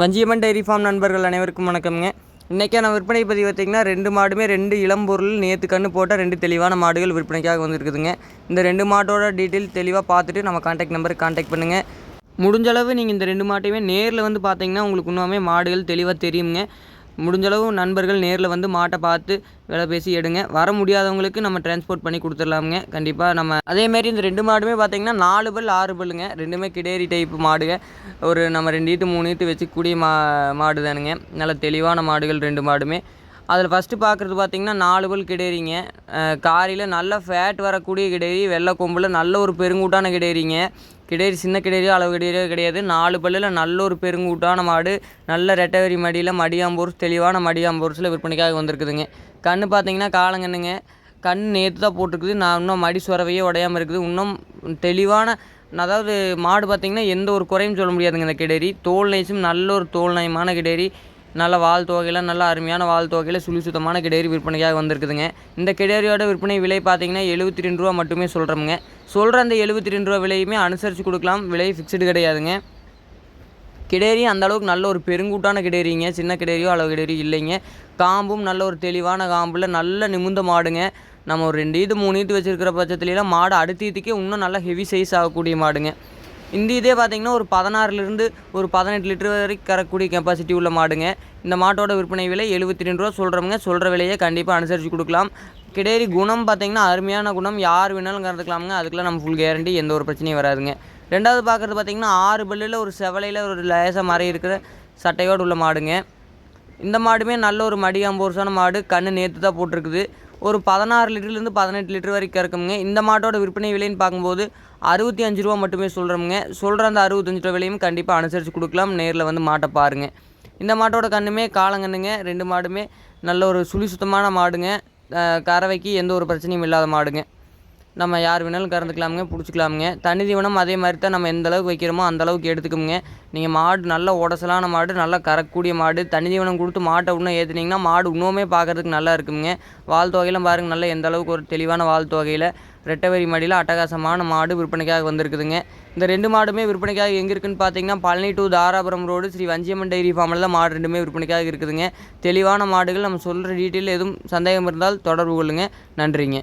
Vanjiamman dairy farm நண்பர்கள் அனைவருக்கும் வணக்கம்ங்க. இன்றைக்கான விற்பனை பதிவு பார்த்திங்கன்னா ரெண்டு மாடுமே ரெண்டு இளம் பொருள் நேற்று கன்று போட்ட ரெண்டு தெளிவான மாடுகள் விற்பனைக்காக வந்திருக்குதுங்க. இந்த ரெண்டு மாட்டோட டீட்டெயில் தெளிவாக பார்த்துட்டு நம்ம கான்டாக்ட் நம்பருக்கு காண்டாக்ட் பண்ணுங்கள் முடிஞ்ச அளவு நீங்கள் இந்த ரெண்டு மாட்டையுமே நேரில் வந்து பார்த்தீங்கன்னா உங்களுக்கு இன்னுமே மாடுகள் தெளிவாக தெரியுங்க. முடிஞ்சளவு நண்பர்கள் நேரில் வந்து மாட்டை பார்த்து விலை பேசி எடுங்க. வர முடியாதவங்களுக்கு நம்ம டிரான்ஸ்போர்ட் பண்ணி கொடுத்துடலாமுங்க. கண்டிப்பாக நம்ம அதேமாரி இந்த ரெண்டு மாடுமே பார்த்திங்கன்னா நாலு பல் ஆறு பல்லுங்க. ரெண்டுமே கிடேரி டைப் மாடுங்க. ஒரு நம்ம ரெண்டு ஈத்து மூணு ஈத்து வச்சுக்கூடிய மா மாடு தானுங்க நல்ல தெளிவான மாடுகள் ரெண்டு மாடுமே. அதில் ஃபஸ்ட்டு பார்க்குறது பார்த்திங்கன்னா நாலு பல் கிடேரிங்க காரியில் நல்ல ஃபேட் வரக்கூடிய கிடேரி வெள்ளை கொம்பில் நல்ல ஒரு பெருங்கூட்டான கிடேரிங்க கிடேரி சின்ன கிடேரியோ அளவு கிடேரியோ கிடையாது. நாலு பல்லில் நல்ல ஒரு பெருங்கூட்டான மாடு நல்ல ரெட்டவரி மடியில் மடியாம்பூர்ஸ் தெளிவான மடியாம்பூர்ஸில் விற்பனைக்காக வந்திருக்குதுங்க. கன்று பார்த்தீங்கன்னா காலங்கண்ணுங்க கண் நேற்று தான் போட்டிருக்குது. நான் இன்னும் மடி சுரவையே உடையாமல் இருக்குது. இன்னும் தெளிவான அதாவது மாடு பார்த்திங்கன்னா எந்த ஒரு குறையும் சொல்ல முடியாதுங்க இந்த கிடேரி தோல் நைஸும் நல்ல ஒரு தோல் நயமான கிடேரி நல்ல வால் தொகையில் நல்ல அருமையான வால் தொகையில் சுழி சுத்தமான கிடேரி விற்பனைக்காக வந்திருக்குதுங்க. இந்த கிடேரியோட விற்பனை விலை பார்த்தீங்கன்னா எழுபத்தி ரெண்டு ரூபா மட்டுமே சொல்கிறோமுங்க சொல்கிற அந்த எழுபத்தி ரெண்டு ரூபா விலையுமே அனுசரித்து கொடுக்கலாம். விலை ஃபிக்ஸ்டு கிடையாதுங்க. கிடேரி அந்த அளவுக்கு நல்ல ஒரு பெருங்கூட்டான கிடேரிங்க. சின்ன கிடேரியோ அளவு கிடேரியோ இல்லைங்க. காம்பும் நல்ல ஒரு தெளிவான காம்பில் நல்ல நிமிந்த மாடுங்க. நம்ம ஒரு ரெண்டு இது மூணு இது வச்சுருக்கிற பட்சத்துலலாம் மாடு அடுத்த இதுக்கே இன்னும் நல்லா ஹெவி சைஸ் ஆகக்கூடிய மாடுங்க. இந்த இதே பார்த்திங்கன்னா ஒரு பதினாறுலேருந்து ஒரு பதினெட்டு லிட்டர் வரைக்கும் கறக்கூடிய கெப்பாசிட்டி உள்ள மாடுங்க. இந்த மாட்டோட விற்பனை விலை எழுபத்தி ரெண்டு ரூபா சொல்கிறவங்க சொல்கிற விலையை கண்டிப்பாக அனுசரித்து கொடுக்கலாம். கிடையாது குணம் பார்த்திங்கன்னா அருமையான குணம். யார் வேணாலும் கறந்துக்கலாமுங்க. அதுக்கெலாம் நம்ம ஃபுல் கேரண்டி எந்த ஒரு பிரச்சனையும் வராதுங்க. ரெண்டாவது பார்க்குறது பார்த்திங்கன்னா ஆறு பல்லில் ஒரு செவலையில் ஒரு லேசாக மறை இருக்கிற சட்டையோடு உள்ள மாடுங்க. இந்த மாடுமே நல்ல ஒரு மடி அம்போர்ஸான மாடு. கண்ணு நேற்று தான் போட்டிருக்குது. ஒரு பதினாறு லிட்டர்லேருந்து பதினெட்டு லிட்டர் வரைக்கும் இருக்குங்க இந்த மாட்டோட விற்பனை விலைன்னு பார்க்கும்போது அறுபத்தி அஞ்சு ரூபா மட்டுமே சொல்கிறோமுங்க சொல்கிற அந்த அறுபத்தஞ்சு ரூபா விலையும் கண்டிப்பாக அனுசரித்து கொடுக்கலாம். நேரில் வந்து மாட்டை பாருங்கள் இந்த மாட்டோட கண்ணுமே காலங்கண்ணுங்க. ரெண்டு மாடுமே. நல்ல ஒரு சுழி சுத்தமான மாடுங்க கறவைக்கு எந்த ஒரு பிரச்சனையும் இல்லாத மாடுங்க. நம்ம யார் வேணாலும் கறந்துக்கலாமுங்க பிடிச்சிக்கலாமுங்க. தனி தீவனம் அதே மாதிரி தான் நம்ம எந்த அளவுக்கு வைக்கிறோமோ அந்த அளவுக்கு எடுத்துக்கோங்க நீங்கள் மாடு நல்ல உடசலான மாடு நல்லா கறக்கக்கூடிய மாடு தனி தீவனம் கொடுத்து மாட்டை இன்னும் ஏற்றுனீங்கன்னா மாடு இன்னுமே பார்க்குறதுக்கு நல்லா இருக்குங்க வால் தொகையெல்லாம் பாருங்கள் நல்லா எந்த அளவுக்கு ஒரு தெளிவான வால் தொகையில் ரெட்டவரி மாடியில் அட்டகாசமான மாடு விற்பனைக்காக வந்திருக்குதுங்க. இந்த ரெண்டு மாடுமே விற்பனைக்காக எங்கே இருக்குன்னு பார்த்தீங்கன்னா Palani to Dharapuram road Sri Vanjiamman dairy ஃபார்மில் தான் மாடு ரெண்டுமே விற்பனைக்காக இருக்குதுங்க. தெளிவான மாடுகள் நம்ம சொல்கிற டீட்டெயில் எதுவும் சந்தேகம் இருந்தால் தொடர்பு கொள்ளுங்கள் நன்றிங்க.